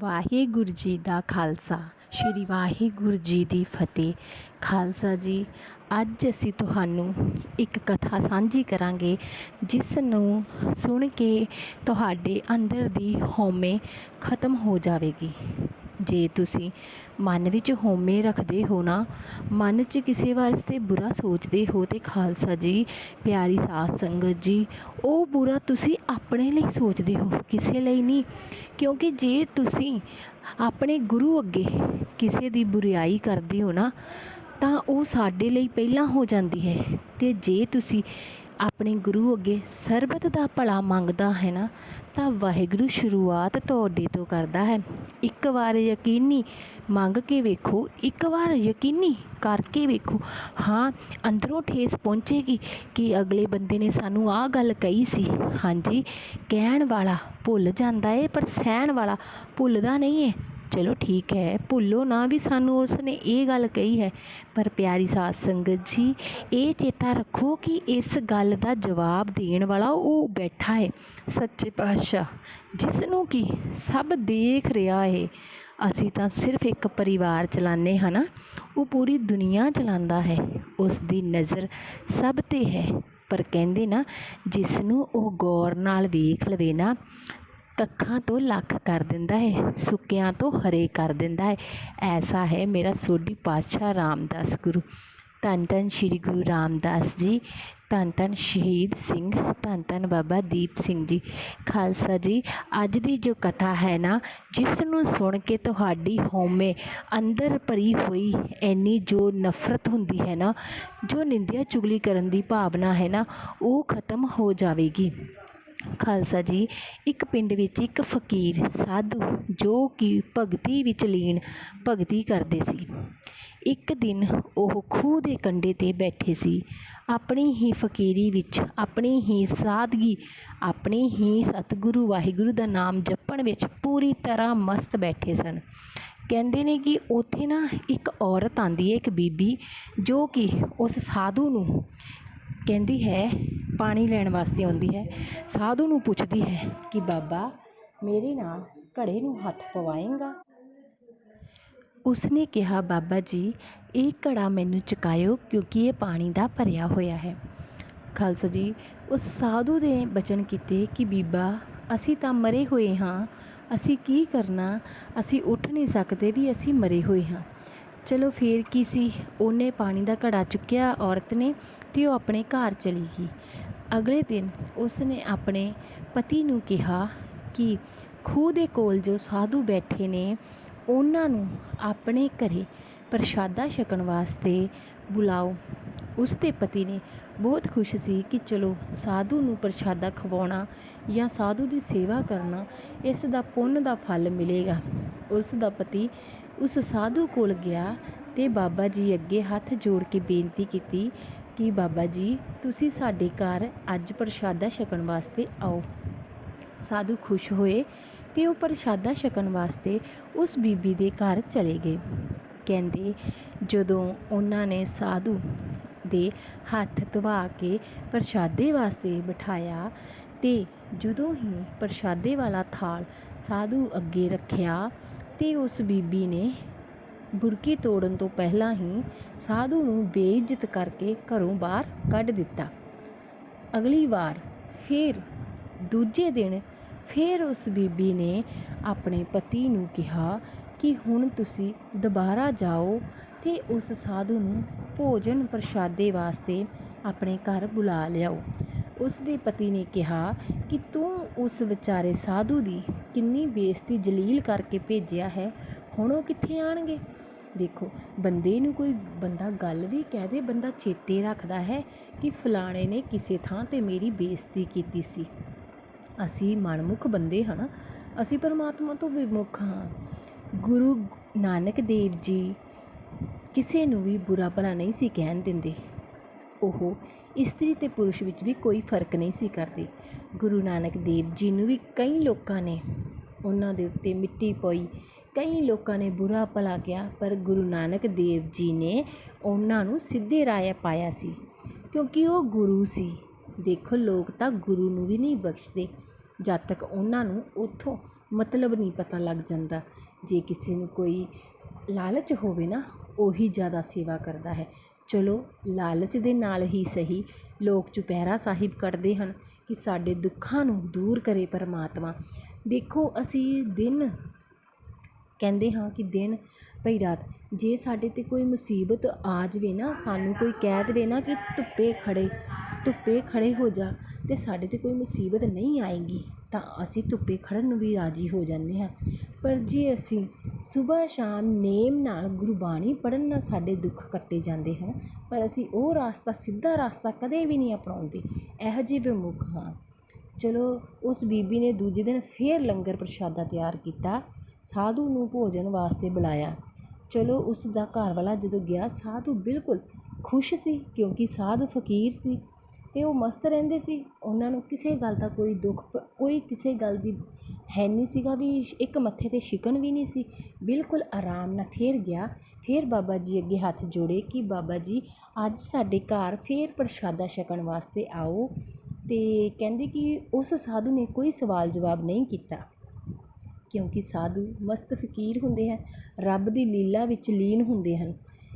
ਵਾਹਿਗੁਰੂ ਜੀ ਦਾ ਖਾਲਸਾ, ਸ੍ਰੀ ਵਾਹਿਗੁਰੂ ਜੀ ਦੀ ਫਤਿਹ। ਖਾਲਸਾ ਜੀ, ਅੱਜ ਅਸੀਂ ਤੁਹਾਨੂੰ ਇੱਕ ਕਥਾ ਸਾਂਝੀ ਕਰਾਂਗੇ, ਜਿਸ ਨੂੰ ਸੁਣ ਕੇ ਤੁਹਾਡੇ ਅੰਦਰ ਦੀ ਹਉਮੈ ਖਤਮ ਹੋ ਜਾਵੇਗੀ। ਜੇ ਤੁਸੀਂ ਮਨ ਵਿੱਚ ਹਉਮੈ ਰੱਖਦੇ ਹੋ ਨਾ, ਮਨ 'ਚ ਕਿਸੇ ਵਾਸਤੇ ਬੁਰਾ ਸੋਚਦੇ ਹੋ ਤਾਂ ਖਾਲਸਾ ਜੀ, ਪਿਆਰੀ ਸਾਧ ਸੰਗਤ ਜੀ, ਉਹ ਬੁਰਾ ਤੁਸੀਂ ਆਪਣੇ ਲਈ ਸੋਚਦੇ ਹੋ, ਕਿਸੇ ਲਈ ਨਹੀਂ। ਕਿਉਂਕਿ ਜੇ ਤੁਸੀਂ ਆਪਣੇ ਗੁਰੂ ਅੱਗੇ ਕਿਸੇ ਦੀ ਬੁਰਿਆਈ ਕਰਦੇ ਹੋ ਨਾ, ਤਾਂ ਉਹ ਸਾਡੇ ਲਈ ਪਹਿਲਾਂ ਹੋ ਜਾਂਦੀ ਹੈ। ਅਤੇ ਜੇ ਤੁਸੀਂ ਆਪਣੇ ਗੁਰੂ ਅੱਗੇ ਸਰਬਤ ਦਾ ਭਲਾ ਮੰਗਦਾ ਹੈ ਨਾ, ਤਾਂ ਵਾਹਿਗੁਰੂ ਸ਼ੁਰੂਆਤ ਤੁਹਾਡੇ ਤੋਂ ਕਰਦਾ ਹੈ। ਇੱਕ ਵਾਰ ਯਕੀਨੀ ਮੰਗ ਕੇ ਵੇਖੋ, ਇੱਕ ਵਾਰ ਯਕੀਨੀ ਕਰਕੇ ਵੇਖੋ। ਹਾਂ, ਅੰਦਰੋਂ ਠੇਸ ਪਹੁੰਚੇਗੀ ਕਿ ਅਗਲੇ ਬੰਦੇ ਨੇ ਸਾਨੂੰ ਆਹ ਗੱਲ ਕਹੀ ਸੀ। ਹਾਂਜੀ, ਕਹਿਣ ਵਾਲਾ ਭੁੱਲ ਜਾਂਦਾ ਏ, ਪਰ ਸਹਿਣ ਵਾਲਾ ਭੁੱਲਦਾ ਨਹੀਂ ਏ। ਚਲੋ ਠੀਕ ਹੈ, ਭੁੱਲੋ ਨਾ ਵੀ ਸਾਨੂੰ ਉਸਨੇ ਇਹ ਗੱਲ ਕਹੀ ਹੈ। ਪਰ ਪਿਆਰੀ ਸਾਧ ਸੰਗਤ ਜੀ, ਇਹ ਚੇਤਾ ਰੱਖੋ ਕਿ ਇਸ ਗੱਲ ਦਾ ਜਵਾਬ ਦੇਣ ਵਾਲਾ ਉਹ ਬੈਠਾ ਹੈ, ਸੱਚੇ ਪਾਤਸ਼ਾਹ ਜਿਸ ਨੂੰ ਕਿ ਸਭ ਦੇਖ ਰਿਹਾ ਹੈ। ਅਸੀਂ ਤਾਂ ਸਿਰਫ ਇੱਕ ਪਰਿਵਾਰ ਚਲਾਉਂਦੇ ਹਾਂ ਨਾ, ਉਹ ਪੂਰੀ ਦੁਨੀਆ ਚਲਾਉਂਦਾ ਹੈ ਉਸ ਦੀ ਨਜ਼ਰ ਸਭ ਤੇ ਹੈ। ਪਰ ਕਹਿੰਦੇ ਨਾ ਜਿਸ ਨੂੰ ਉਹ ਗੌਰ ਨਾਲ ਵੇਖ ਲਵੇ ਨਾ ਕੱਖਾਂ ਤੋਂ ਲੱਖ ਕਰ ਦਿੰਦਾ ਹੈ, ਸੁੱਕਿਆਂ ਤੋਂ ਹਰੇ ਕਰ ਦਿੰਦਾ ਹੈ। ਐਸਾ ਹੈ ਮੇਰਾ ਸੋਢੀ ਪਾਤਸ਼ਾਹ ਰਾਮਦਾਸ ਗੁਰੂ। ਧੰਨ ਧੰਨ ਸ਼੍ਰੀ ਗੁਰੂ ਰਾਮਦਾਸ ਜੀ, ਧੰਨ ਧੰਨ ਸ਼ਹੀਦ ਸਿੰਘ, ਧੰਨ ਧੰਨ ਬਾਬਾ ਦੀਪ ਸਿੰਘ ਜੀ। ਖਾਲਸਾ ਜੀ, ਅੱਜ ਦੀ ਜੋ ਕਥਾ ਹੈ ਨਾ, ਜਿਸ ਨੂੰ ਸੁਣ ਕੇ ਤੁਹਾਡੀ ਹਉਮੈ ਅੰਦਰ ਭਰੀ ਹੋਈ ਇੰਨੀ ਜੋ ਨਫ਼ਰਤ ਹੁੰਦੀ ਹੈ ਨਾ, ਜੋ ਨਿੰਦਿਆ ਚੁਗਲੀ ਕਰਨ ਦੀ ਭਾਵਨਾ ਹੈ ਨਾ, ਉਹ ਖਤਮ ਹੋ ਜਾਵੇਗੀ। ਖਾਲਸਾ ਜੀ, ਇੱਕ ਪਿੰਡ ਵਿੱਚ ਇੱਕ ਫਕੀਰ ਸਾਧੂ ਜੋ ਕਿ ਭਗਤੀ ਵਿੱਚ ਲੀਨ ਭਗਤੀ ਕਰਦੇ ਸੀ। ਇੱਕ ਦਿਨ ਉਹ ਖੂਹ ਦੇ ਕੰਢੇ ਤੇ ਬੈਠੇ ਸੀ। ਆਪਣੀ ਹੀ ਫਕੀਰੀ ਵਿੱਚ ਆਪਣੀ ਹੀ ਸਾਦਗੀ, ਆਪਣੇ ਹੀ ਸਤਿਗੁਰੂ ਵਾਹਿਗੁਰੂ ਦਾ ਨਾਮ ਜਪਣ ਵਿੱਚ ਪੂਰੀ ਤਰ੍ਹਾਂ ਮਸਤ ਬੈਠੇ ਸਨ। ਕਹਿੰਦੇ ਨੇ ਕਿ ਉੱਥੇ ਨਾ ਇੱਕ ਔਰਤ ਆਉਂਦੀ ਹੈ, ਇੱਕ ਬੀਬੀ, ਜੋ ਕਿ ਉਸ ਸਾਧੂ ਨੂੰ ਕਹਿੰਦੀ ਹੈ, ਪਾਣੀ ਲੈਣ ਵਾਸਤੇ ਆਉਂਦੀ ਹੈ। ਸਾਧੂ ਨੂੰ ਪੁੱਛਦੀ ਹੈ ਕਿ, ਬਾਬਾ, ਮੇਰੇ ਨਾਲ ਘੜੇ ਨੂੰ ਹੱਥ ਪਵਾਏਗਾ? ਉਸਨੇ ਕਿਹਾ, ਬਾਬਾ ਜੀ, ਇਹ ਘੜਾ ਮੈਨੂੰ ਚੁਕਾਇਓ ਕਿਉਂਕਿ ਇਹ ਪਾਣੀ ਦਾ ਭਰਿਆ ਹੋਇਆ ਹੈ। ਖਾਲਸਾ ਜੀ, ਉਸ ਸਾਧੂ ਦੇ ਬਚਨ ਕੀਤੇ ਕਿ, ਬੀਬਾ, ਅਸੀਂ ਤਾਂ ਮਰੇ ਹੋਏ ਹਾਂ। ਅਸੀਂ ਕੀ ਕਰਨਾ? ਅਸੀਂ ਉੱਠ ਨਹੀਂ ਸਕਦੇ ਵੀ ਅਸੀਂ ਮਰੇ ਹੋਏ ਹਾਂ। ਚਲੋ ਫਿਰ ਕੀ ਸੀ? ਉਹਨੇ ਪਾਣੀ ਦਾ ਘੜਾ ਚੁੱਕਿਆ ਔਰਤ ਨੇ ਅਤੇ ਉਹ ਆਪਣੇ ਘਰ ਚਲੀ ਗਈ। ਅਗਲੇ ਦਿਨ ਉਸ ਨੇ ਆਪਣੇ ਪਤੀ ਨੂੰ ਕਿਹਾ ਕਿ ਖੂਹ ਦੇ ਕੋਲ ਜੋ ਸਾਧੂ ਬੈਠੇ ਨੇ, ਉਹਨਾਂ ਨੂੰ ਆਪਣੇ ਘਰ ਪ੍ਰਸ਼ਾਦਾ ਛਕਣ ਵਾਸਤੇ ਬੁਲਾਓ। ਉਸ ਦੇ ਪਤੀ ਨੇ ਬਹੁਤ ਖੁਸ਼ ਸੀ ਕਿ ਚਲੋ ਸਾਧੂ ਨੂੰ ਪ੍ਰਸ਼ਾਦਾ ਖਵਾਉਣਾ ਜਾਂ ਸਾਧੂ ਦੀ ਸੇਵਾ ਕਰਨਾ ਇਸ ਦਾ ਪੁੰਨ ਦਾ ਫਲ ਮਿਲੇਗਾ। ਉਸ ਦਾ ਪਤੀ ਉਸ ਸਾਧੂ ਕੋਲ ਗਿਆ ਅਤੇ ਬਾਬਾ ਜੀ ਅੱਗੇ ਹੱਥ ਜੋੜ ਕੇ ਬੇਨਤੀ ਕੀਤੀ ਕਿ ਬਾਬਾ ਜੀ, ਤੁਸੀਂ ਸਾਡੇ ਘਰ ਅੱਜ ਪ੍ਰਸ਼ਾਦਾ ਛਕਣ ਵਾਸਤੇ ਆਓ। ਸਾਧੂ ਖੁਸ਼ ਹੋਏ ਅਤੇ ਉਹ ਪ੍ਰਸ਼ਾਦਾ ਛਕਣ ਵਾਸਤੇ ਉਸ ਬੀਬੀ ਦੇ ਘਰ ਚਲੇ ਗਏ। ਕਹਿੰਦੇ, ਜਦੋਂ ਉਹਨਾਂ ਨੇ ਸਾਧੂ ਦੇ ਹੱਥ ਧਵਾ ਕੇ ਪ੍ਰਸ਼ਾਦੇ ਵਾਸਤੇ ਬਿਠਾਇਆ ਅਤੇ ਜਦੋਂ ਹੀ ਪ੍ਰਸ਼ਾਦੇ ਵਾਲਾ ਥਾਲ ਸਾਧੂ ਅੱਗੇ ਰੱਖਿਆ ਅਤੇ ਉਸ ਬੀਬੀ ਨੇ ਬੁਰਕੀ ਤੋੜਨ ਤੋਂ ਪਹਿਲਾਂ ਹੀ ਸਾਧੂ ਨੂੰ ਬੇਇੱਜ਼ਤ ਕਰਕੇ ਘਰੋਂ ਬਾਹਰ ਕੱਢ ਦਿੱਤਾ। ਅਗਲੀ ਵਾਰ ਫਿਰ ਦੂਜੇ ਦਿਨ ਫਿਰ ਉਸ ਬੀਬੀ ਨੇ ਆਪਣੇ ਪਤੀ ਨੂੰ ਕਿਹਾ ਕਿ ਹੁਣ ਤੁਸੀਂ ਦੁਬਾਰਾ ਜਾਓ ਅਤੇ ਉਸ ਸਾਧੂ ਨੂੰ ਭੋਜਨ ਪ੍ਰਸ਼ਾਦੇ ਵਾਸਤੇ ਆਪਣੇ ਘਰ ਬੁਲਾ ਲਿਆਓ। ਉਸ ਦੇ ਪਤੀ ਨੇ ਕਿਹਾ ਕਿ ਤੂੰ ਉਸ ਵਿਚਾਰੇ ਸਾਧੂ ਦੀ ਕਿੰਨੀ ਬੇਇੱਜ਼ਤੀ ਜਲੀਲ ਕਰਕੇ ਭੇਜਿਆ ਹੈ, ਹੁਣ ਉਹ ਕਿੱਥੇ ਆਉਣਗੇ ਦੇਖੋ, ਬੰਦੇ ਨੂੰ ਕੋਈ ਬੰਦਾ ਗੱਲ ਵੀ ਕਹਿ ਦੇ, ਬੰਦਾ ਚੇਤੇ ਰੱਖਦਾ ਹੈ ਕਿ ਫਲਾਣੇ ਨੇ ਕਿਸੇ ਥਾਂ ਤੇ ਮੇਰੀ ਬੇਇੱਜ਼ਤੀ ਕੀਤੀ ਸੀ। ਅਸੀਂ ਮਨਮੁਖ ਬੰਦੇ ਹਾਂ ਅਸੀਂ ਪਰਮਾਤਮਾ ਤੋਂ ਵਿਮੁਖ ਹਾਂ। ਗੁਰੂ ਨਾਨਕ ਦੇਵ ਜੀ ਕਿਸੇ ਨੂੰ ਵੀ ਬੁਰਾ ਭਲਾ ਨਹੀਂ ਸੀ ਕਹਿਣ ਦਿੰਦੇ। ਉਹ ਇਸਤਰੀ ਅਤੇ ਪੁਰਸ਼ ਵਿੱਚ ਵੀ ਕੋਈ ਫ਼ਰਕ ਨਹੀਂ ਸੀ ਕਰਦੇ। ਗੁਰੂ ਨਾਨਕ ਦੇਵ ਜੀ ਨੂੰ ਵੀ ਕਈ ਲੋਕਾਂ ਨੇ ਉਹਨਾਂ ਦੇ ਉੱਤੇ ਮਿੱਟੀ ਪਈ, ਕਈ ਲੋਕਾਂ ਨੇ ਬੁਰਾ ਭਲਾ ਕਿਹਾ, ਪਰ ਗੁਰੂ ਨਾਨਕ ਦੇਵ ਜੀ ਨੇ ਉਹਨਾਂ ਨੂੰ ਸਿੱਧੇ ਰਾਹ ਪਾਇਆ ਸੀ। ਕਿਉਂਕਿ ਉਹ ਗੁਰੂ ਸੀ। ਦੇਖੋ, ਲੋਕ ਤਾਂ ਗੁਰੂ ਨੂੰ ਵੀ ਨਹੀਂ ਬਖਸ਼ਦੇ। ਜਦ ਤੱਕ ਉਹਨਾਂ ਨੂੰ ਉੱਥੋਂ ਮਤਲਬ ਨਹੀਂ ਪਤਾ ਲੱਗ ਜਾਂਦਾ। ਜੇ ਕਿਸੇ ਨੂੰ ਕੋਈ ਲਾਲਚ ਹੋਵੇ ਨਾ, ਉਹੀ ਜ਼ਿਆਦਾ ਸੇਵਾ ਕਰਦਾ ਹੈ। ਚਲੋ, ਲਾਲਚ ਦੇ ਨਾਲ ਹੀ ਸਹੀ ਲੋਕ ਚੁਪਹਿਰਾ ਸਾਹਿਬ ਕੱਢਦੇ ਹਨ ਕਿ ਸਾਡੇ ਦੁੱਖਾਂ ਨੂੰ ਦੂਰ ਕਰੇ ਪਰਮਾਤਮਾ। ਦੇਖੋ, ਅਸੀਂ ਦਿਨ ਕਹਿੰਦੇ ਹਾਂ ਕਿ ਦਿਨ ਭਈ ਰਾਤ। ਜੇ ਸਾਡੇ 'ਤੇ ਕੋਈ ਮੁਸੀਬਤ ਆ ਜਾਵੇ ਨਾ, ਸਾਨੂੰ ਕੋਈ ਕਹਿ ਦੇਵੇ ਨਾ ਕਿ ਧੁੱਪੇ ਖੜ੍ਹੇ ਧੁੱਪੇ ਖੜ੍ਹੇ ਹੋ ਜਾ ਅਤੇ ਸਾਡੇ 'ਤੇ ਕੋਈ ਮੁਸੀਬਤ ਨਹੀਂ ਆਏਗੀ, ਤਾਂ ਅਸੀਂ ਧੁੱਪੇ ਖੜ੍ਹਨ ਨੂੰ ਵੀ ਰਾਜ਼ੀ ਹੋ ਜਾਂਦੇ ਹਾਂ। ਪਰ ਜੇ ਅਸੀਂ ਸੁਬਹ ਸ਼ਾਮ ਨੇਮ ਨਾਲ ਗੁਰਬਾਣੀ ਪੜ੍ਹਨ ਨਾਲ ਸਾਡੇ ਦੁੱਖ ਕੱਟੇ ਜਾਂਦੇ ਹਨ, ਪਰ ਅਸੀਂ ਉਹ ਰਾਸਤਾ, ਸਿੱਧਾ ਰਾਸਤਾ ਕਦੇ ਵੀ ਨਹੀਂ ਅਪਣਾਉਂਦੇ। ਇਹੋ ਜਿਹੇ ਵਿਮੁਖ ਹਾਂ। ਚਲੋ, ਉਸ ਬੀਬੀ ਨੇ ਦੂਜੇ ਦਿਨ ਫਿਰ ਲੰਗਰ ਪ੍ਰਸ਼ਾਦਾ ਤਿਆਰ ਕੀਤਾ। ਸਾਧੂ ਨੂੰ ਭੋਜਨ ਵਾਸਤੇ ਬੁਲਾਇਆ। ਚਲੋ, ਉਸ ਦਾ ਘਰ ਵਾਲਾ ਜਦੋਂ ਗਿਆ, ਸਾਧੂ ਬਿਲਕੁਲ ਖੁਸ਼ ਸੀ, ਕਿਉਂਕਿ ਸਾਧੂ ਫਕੀਰ ਸੀ ਅਤੇ ਉਹ ਮਸਤ ਰਹਿੰਦੇ ਸੀ। ਉਹਨਾਂ ਨੂੰ ਕਿਸੇ ਗੱਲ ਦਾ ਕੋਈ ਦੁੱਖ, ਕੋਈ ਕਿਸੇ ਗੱਲ ਦੀ ਹੈ ਨਹੀਂ ਸੀਗਾ ਵੀ ਇੱਕ ਮੱਥੇ 'ਤੇ ਛਿਕਣ ਵੀ ਨਹੀਂ ਸੀ। ਬਿਲਕੁਲ ਆਰਾਮ ਨਾਲ ਫਿਰ ਗਿਆ। ਫਿਰ ਬਾਬਾ ਜੀ ਅੱਗੇ ਹੱਥ ਜੋੜੇ ਕਿ ਬਾਬਾ ਜੀ, ਅੱਜ ਸਾਡੇ ਘਰ ਫਿਰ ਪ੍ਰਸ਼ਾਦਾ ਛਕਣ ਵਾਸਤੇ ਆਓ। ਅਤੇ ਕਹਿੰਦੇ ਕਿ ਉਸ ਸਾਧੂ ਨੇ ਕੋਈ ਸਵਾਲ ਜਵਾਬ ਨਹੀਂ ਕੀਤਾ। ਕਿਉਂਕਿ ਸਾਧੂ ਮਸਤ ਫਕੀਰ ਹੁੰਦੇ ਹਨ, ਰੱਬ ਦੀ ਲੀਲਾ ਵਿੱਚ ਲੀਨ ਹੁੰਦੇ ਹਨ।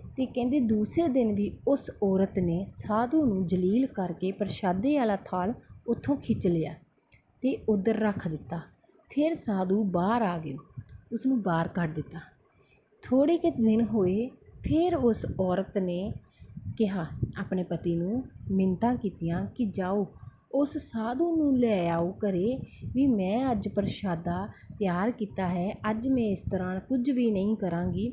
ਅਤੇ ਕਹਿੰਦੇ ਦੂਸਰੇ ਦਿਨ ਵੀ ਉਸ ਔਰਤ ਨੇ ਸਾਧੂ ਨੂੰ ਜਲੀਲ ਕਰਕੇ ਪ੍ਰਸ਼ਾਦੇ ਵਾਲਾ ਥਾਲ ਉੱਥੋਂ ਖਿੱਚ ਲਿਆ ਅਤੇ ਉੱਧਰ ਰੱਖ ਦਿੱਤਾ। ਫਿਰ ਸਾਧੂ ਬਾਹਰ ਆ ਗਏ। ਉਸਨੂੰ ਬਾਹਰ ਕੱਢ ਦਿੱਤਾ। ਥੋੜ੍ਹੇ ਕੁ ਦਿਨ ਹੋਏ, ਫਿਰ ਉਸ ਔਰਤ ਨੇ ਕਿਹਾ, ਆਪਣੇ ਪਤੀ ਨੂੰ ਮਿੰਨਤਾਂ ਕੀਤੀਆਂ ਕਿ ਜਾਓ, ਉਸ ਸਾਧੂ ਨੂੰ ਲੈ ਆਓ ਘਰ, ਵੀ ਮੈਂ ਅੱਜ ਪ੍ਰਸ਼ਾਦਾ ਤਿਆਰ ਕੀਤਾ ਹੈ, ਅੱਜ ਮੈਂ ਇਸ ਤਰ੍ਹਾਂ ਕੁਝ ਵੀ ਨਹੀਂ ਕਰਾਂਗੀ।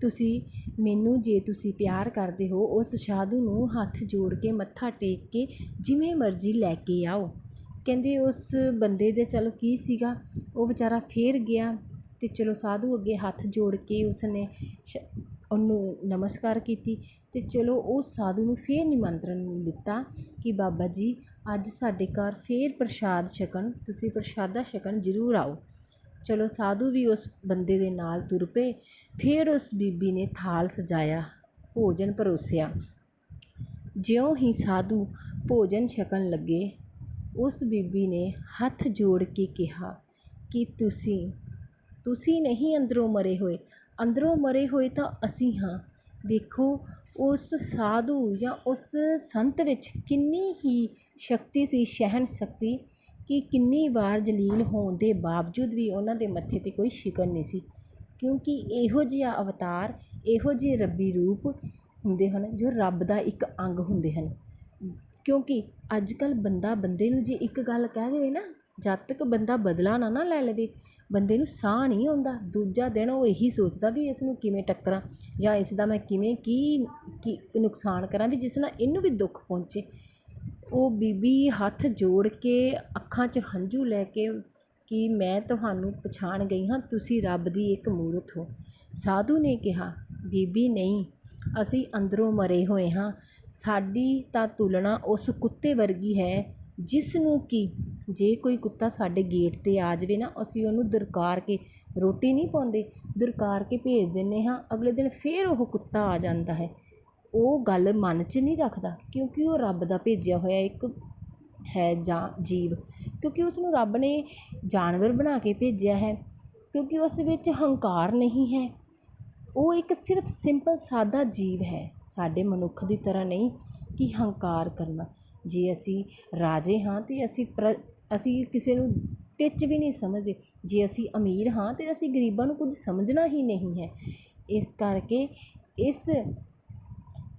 ਤੁਸੀਂ ਮੈਨੂੰ ਜੇ ਤੁਸੀਂ ਪਿਆਰ ਕਰਦੇ ਹੋ, ਉਸ ਸਾਧੂ ਨੂੰ ਹੱਥ ਜੋੜ ਕੇ, ਮੱਥਾ ਟੇਕ ਕੇ ਜਿਵੇਂ ਮਰਜ਼ੀ ਲੈ ਕੇ ਆਓ। ਕਹਿੰਦੇ ਉਸ ਬੰਦੇ ਦੇ ਚਲੋ ਕੀ ਸੀਗਾ, ਉਹ ਵਿਚਾਰਾ ਫਿਰ ਗਿਆ ਅਤੇ ਚਲੋ ਸਾਧੂ ਅੱਗੇ ਹੱਥ ਜੋੜ ਕੇ ਉਸਨੇ ਸ਼ ਉਹਨੂੰ ਨਮਸਕਾਰ ਕੀਤੀ ਅਤੇ ਚਲੋ ਉਹ ਸਾਧੂ ਨੂੰ ਫਿਰ ਨਿਮੰਤਰਣ ਦਿੱਤਾ ਕਿ ਬਾਬਾ ਜੀ, ਅੱਜ ਸਾਡੇ ਘਰ ਫਿਰ ਪ੍ਰਸ਼ਾਦ ਛਕਣ, ਤੁਸੀਂ ਪ੍ਰਸ਼ਾਦਾ ਛਕਣ ਜ਼ਰੂਰ ਆਓ। ਚਲੋ ਸਾਧੂ ਵੀ ਉਸ ਬੰਦੇ ਦੇ ਨਾਲ ਤੁਰ ਪਏ, ਫਿਰ ਉਸ ਬੀਬੀ ਨੇ ਥਾਲ ਸਜਾਇਆ, ਭੋਜਨ ਪਰੋਸਿਆ। ਜਿਉਂ ਹੀ ਸਾਧੂ ਭੋਜਨ ਛਕਣ ਲੱਗੇ ਉਸ ਬੀਬੀ ਨੇ ਹੱਥ ਜੋੜ ਕੇ ਕਿਹਾ ਕਿ ਤੁਸੀਂ ਤੁਸੀਂ ਨਹੀਂ ਅੰਦਰੋਂ ਮਰੇ ਹੋਏ। ਅੰਦਰੋਂ ਮਰੇ ਹੋਏ ਤਾਂ ਅਸੀਂ ਹਾਂ। ਵੇਖੋ, ਉਸ ਸਾਧੂ ਜਾਂ ਉਸ ਸੰਤ ਵਿੱਚ ਕਿੰਨੀ ਹੀ ਸ਼ਕਤੀ ਸੀ, ਸਹਿਣ ਸ਼ਕਤੀ ਕਿ ਕਿੰਨੀ ਵਾਰ ਜਲੀਲ ਹੋਣ ਦੇ ਬਾਵਜੂਦ ਵੀ ਉਹਨਾਂ ਦੇ ਮੱਥੇ 'ਤੇ ਕੋਈ ਸ਼ਿਕਨ ਨਹੀਂ ਸੀ। ਕਿਉਂਕਿ ਇਹੋ ਜਿਹਾ ਅਵਤਾਰ, ਇਹੋ ਜਿਹੇ ਰੱਬੀ ਰੂਪ ਹੁੰਦੇ ਹਨ ਜੋ ਰੱਬ ਦਾ ਇੱਕ ਅੰਗ ਹੁੰਦੇ ਹਨ। ਕਿਉਂਕਿ ਅੱਜ ਕੱਲ੍ਹ ਬੰਦਾ ਬੰਦੇ ਨੂੰ ਜੇ ਇੱਕ ਗੱਲ ਕਹਿ ਦੇਵੇ ਨਾ, ਜਦ ਤੱਕ ਬੰਦਾ ਬਦਲਾ ਨਾ ਨਾ ਲੈ ਲਵੇ, ਬੰਦੇ ਨੂੰ ਸਾਹ ਨਹੀਂ ਆਉਂਦਾ। ਦੂਜਾ ਦਿਨ ਉਹ ਇਹੀ ਸੋਚਦਾ ਵੀ ਇਸ ਨੂੰ ਕਿਵੇਂ ਟੱਕਰਾਂ ਜਾਂ ਇਸ ਦਾ ਮੈਂ ਕਿਵੇਂ ਕੀ ਕੀ ਨੁਕਸਾਨ ਕਰਾਂ ਵੀ ਜਿਸ ਨਾਲ ਇਹਨੂੰ ਵੀ ਦੁੱਖ ਪਹੁੰਚੇ। ਉਹ ਬੀਬੀ ਹੱਥ ਜੋੜ ਕੇ ਅੱਖਾਂ 'ਚ ਹੰਝੂ ਲੈ ਕੇ ਕਿ ਮੈਂ ਤੁਹਾਨੂੰ ਪਛਾਣ ਗਈ ਹਾਂ, ਤੁਸੀਂ ਰੱਬ ਦੀ ਇੱਕ ਮੂਰਤ ਹੋ। ਸਾਧੂ ਨੇ ਕਿਹਾ, ਬੀਬੀ ਨਹੀਂ, ਅਸੀਂ ਅੰਦਰੋਂ ਮਰੇ ਹੋਏ ਹਾਂ। ਸਾਡੀ ਤਾਂ ਤੁਲਨਾ ਉਸ ਕੁੱਤੇ ਵਰਗੀ ਹੈ ਜਿਸ ਨੂੰ ਕਿ ਜੇ ਕੋਈ ਕੁੱਤਾ ਸਾਡੇ ਗੇਟ 'ਤੇ ਆ ਜਾਵੇ ਨਾ, ਅਸੀਂ ਉਹਨੂੰ ਦੁਰਕਾਰ ਕੇ ਰੋਟੀ ਨਹੀਂ ਪਾਉਂਦੇ, ਦੁਰਕਾਰ ਕੇ ਭੇਜ ਦਿੰਦੇ ਹਾਂ, ਅਗਲੇ ਦਿਨ ਫਿਰ ਉਹ ਕੁੱਤਾ ਆ ਜਾਂਦਾ ਹੈ। ਉਹ ਗੱਲ ਮਨ 'ਚ ਨਹੀਂ ਰੱਖਦਾ, ਕਿਉਂਕਿ ਉਹ ਰੱਬ ਦਾ ਭੇਜਿਆ ਹੋਇਆ ਇੱਕ ਹੈ ਜਾਂ ਜੀਵ, ਕਿਉਂਕਿ ਉਸ ਨੂੰ ਰੱਬ ਨੇ ਜਾਨਵਰ ਬਣਾ ਕੇ ਭੇਜਿਆ ਹੈ, ਕਿਉਂਕਿ ਉਸ ਵਿੱਚ ਹੰਕਾਰ ਨਹੀਂ ਹੈ। ਉਹ ਇੱਕ ਸਿਰਫ ਸਿੰਪਲ ਸਾਦਾ ਜੀਵ ਹੈ। ਸਾਡੇ ਮਨੁੱਖ ਦੀ ਤਰ੍ਹਾਂ ਨਹੀਂ ਕਿ ਹੰਕਾਰ ਕਰਨਾ। ਜੇ ਅਸੀਂ ਰਾਜੇ ਹਾਂ ਤਾਂ ਅਸੀਂ ਪ੍ਰ, ਅਸੀਂ ਕਿਸੇ ਨੂੰ ਟਿੱਚ ਵੀ ਨਹੀਂ ਸਮਝਦੇ। ਜੇ ਅਸੀਂ ਅਮੀਰ ਹਾਂ ਤਾਂ ਅਸੀਂ ਗਰੀਬਾਂ ਨੂੰ ਕੁਝ ਸਮਝਣਾ ਹੀ ਨਹੀਂ ਹੈ। ਇਸ ਕਰਕੇ ਇਸ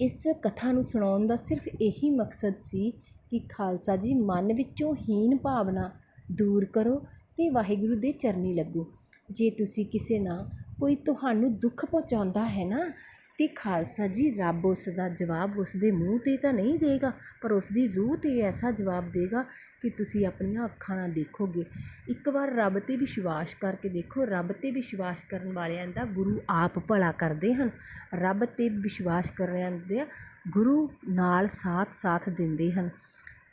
ਇਸ ਕਥਾ ਨੂੰ ਸੁਣਾਉਣ ਦਾ ਸਿਰਫ ਇਹੀ ਮਕਸਦ ਸੀ ਕਿ ਖਾਲਸਾ ਜੀ ਮਨ ਵਿੱਚੋਂ ਹੀਨ ਭਾਵਨਾ ਦੂਰ ਕਰੋ ਅਤੇ ਵਾਹਿਗੁਰੂ ਦੇ ਚਰਨੀ ਲੱਗੋ। ਜੇ ਤੁਸੀਂ ਕਿਸੇ ਨਾਲ ਕੋਈ ਤੁਹਾਨੂੰ ਦੁੱਖ ਪਹੁੰਚਾਉਂਦਾ ਹੈ ਨਾ, ਤੇ ਖਾਲਸਾ ਜੀ ਰੱਬ ਉਸ ਦਾ ਜਵਾਬ ਉਸਦੇ ਮੂੰਹ 'ਤੇ ਤਾਂ ਨਹੀਂ ਦੇਗਾ, ਪਰ ਉਸਦੀ ਰੂਹ 'ਤੇ ਐਸਾ ਜਵਾਬ ਦੇਗਾ ਕਿ ਤੁਸੀਂ ਆਪਣੀਆਂ ਅੱਖਾਂ ਨਾਲ ਦੇਖੋਗੇ। ਇੱਕ ਵਾਰ ਰੱਬ 'ਤੇ ਵਿਸ਼ਵਾਸ ਕਰਕੇ ਦੇਖੋ, ਰੱਬ 'ਤੇ ਵਿਸ਼ਵਾਸ ਕਰਨ ਵਾਲਿਆਂ ਦਾ ਗੁਰੂ ਆਪ ਭਲਾ ਕਰਦੇ ਹਨ। ਰੱਬ 'ਤੇ ਵਿਸ਼ਵਾਸ ਕਰਨ ਦੇ ਗੁਰੂ ਨਾਲ ਸਾਥ ਸਾਥ ਦਿੰਦੇ ਹਨ।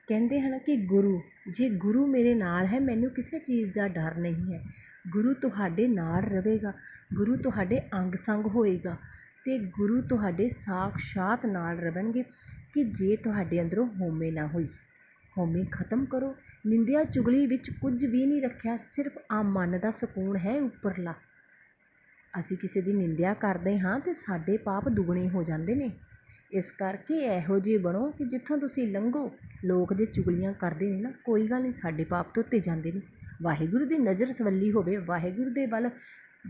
ਕਹਿੰਦੇ ਹਨ ਕਿ ਗੁਰੂ, ਜੇ ਗੁਰੂ ਮੇਰੇ ਨਾਲ ਹੈ, ਮੈਨੂੰ ਕਿਸੇ ਚੀਜ਼ ਦਾ ਡਰ ਨਹੀਂ ਹੈ। ਗੁਰੂ ਤੁਹਾਡੇ ਨਾਲ ਰਹੇਗਾ, ਗੁਰੂ ਤੁਹਾਡੇ ਅੰਗ ਸੰਗ ਹੋਏਗਾ ਅਤੇ ਗੁਰੂ ਤੁਹਾਡੇ ਸਾਕਸ਼ਾਤ ਨਾਲ ਰਹਿਣਗੇ ਕਿ ਜੇ ਤੁਹਾਡੇ ਅੰਦਰੋਂ ਹਉਮੈ ਨਾ ਹੋਈ, ਹਉਮੈ ਖਤਮ ਕਰੋ। ਨਿੰਦਿਆ ਚੁਗਲੀ ਵਿੱਚ ਕੁਝ ਵੀ ਨਹੀਂ ਰੱਖਿਆ, ਸਿਰਫ ਆ ਮਨ ਦਾ ਸਕੂਨ ਹੈ ਉੱਪਰਲਾ। ਅਸੀਂ ਕਿਸੇ ਦੀ ਨਿੰਦਿਆ ਕਰਦੇ ਹਾਂ ਤੇ ਸਾਡੇ ਪਾਪ ਦੁੱਗਣੇ ਹੋ ਜਾਂਦੇ ਨੇ। ਇਸ ਕਰਕੇ ਇਹੋ ਜਿਹੇ ਬਣੋ ਕਿ ਜਿੱਥੋਂ ਤੁਸੀਂ ਲੰਘੋ, ਲੋਕ ਜੇ ਚੁਗਲੀਆਂ ਕਰਦੇ ਨੇ ਨਾ, ਕੋਈ ਗੱਲ ਨਹੀਂ, ਸਾਡੇ ਪਾਪ ਧੋਤੇ ਜਾਂਦੇ ਨੇ। ਵਾਹਿਗੁਰੂ ਦੀ ਨਜ਼ਰ ਸਵੱਲੀ ਹੋਵੇ, ਵਾਹਿਗੁਰੂ ਦੇ ਵੱਲ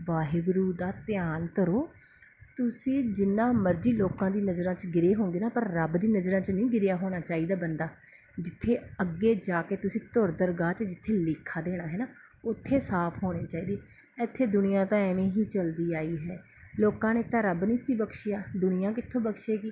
ਵਾਹਿਗੁਰੂ ਦਾ ਧਿਆਨ ਧਰੋ। ਤੁਸੀਂ ਜਿੰਨਾ ਮਰਜ਼ੀ ਲੋਕਾਂ ਦੀ ਨਜ਼ਰਾਂ 'ਚ ਗਿਰੇ ਹੋਗੇ ਨਾ, ਪਰ ਰੱਬ ਦੀ ਨਜ਼ਰਾਂ 'ਚ ਨਹੀਂ ਗਿਰਿਆ ਹੋਣਾ ਚਾਹੀਦਾ ਬੰਦਾ। ਜਿੱਥੇ ਅੱਗੇ ਜਾ ਕੇ ਤੁਸੀਂ ਧੁਰ ਦਰਗਾਹ 'ਚ ਜਿੱਥੇ ਲੇਖਾ ਦੇਣਾ ਹੈ ਨਾ, ਉੱਥੇ ਸਾਫ਼ ਹੋਣੀ ਚਾਹੀਦੀ। ਇੱਥੇ ਦੁਨੀਆ ਤਾਂ ਐਵੇਂ ਹੀ ਚਲਦੀ ਆਈ ਹੈ। ਲੋਕਾਂ ਨੇ ਤਾਂ ਰੱਬ ਨਹੀਂ ਸੀ ਬਖਸ਼ਿਆ। ਦੁਨੀਆ ਕਿੱਥੋਂ ਬਖਸ਼ੇਗੀ?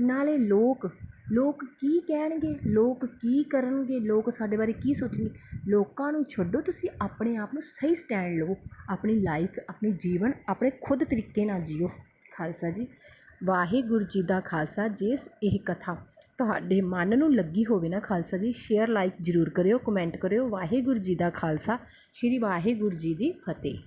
ਨਾਲੇ ਲੋਕ ਲੋਕ ਕੀ ਕਹਿਣਗੇ? ਲੋਕ ਕੀ ਕਰਨਗੇ? ਲੋਕ ਸਾਡੇ ਬਾਰੇ ਕੀ ਸੋਚਣਗੇ? ਲੋਕਾਂ ਨੂੰ ਛੱਡੋ, ਤੁਸੀਂ ਆਪਣੇ ਆਪ ਨੂੰ ਸਹੀ ਸਟੈਂਡ ਲਓ ਆਪਣੀ ਲਾਈਫ ਆਪਣੀ ਜੀਵਨ, ਆਪਣੇ ਖੁਦ ਤਰੀਕੇ ਨਾਲ ਜੀਓ। ਖਾਲਸਾ ਜੀ, ਵਾਹਿਗੁਰੂ ਜੀ ਦਾ ਖਾਲਸਾ, ਜੇ ਇਹ ਕਥਾ ਤੁਹਾਡੇ ਮਨ ਨੂੰ ਲੱਗੀ ਹੋਵੇ ਨਾ ਖਾਲਸਾ ਜੀ ਸ਼ੇਅਰ ਲਾਈਕ ਜ਼ਰੂਰ ਕਰਿਓ ਕਮੈਂਟ ਕਰਿਓ। ਵਾਹਿਗੁਰੂ ਜੀ ਦਾ ਖਾਲਸਾ, ਸ਼੍ਰੀ ਵਾਹਿਗੁਰੂ ਜੀ ਦੀ ਫਤਿਹ।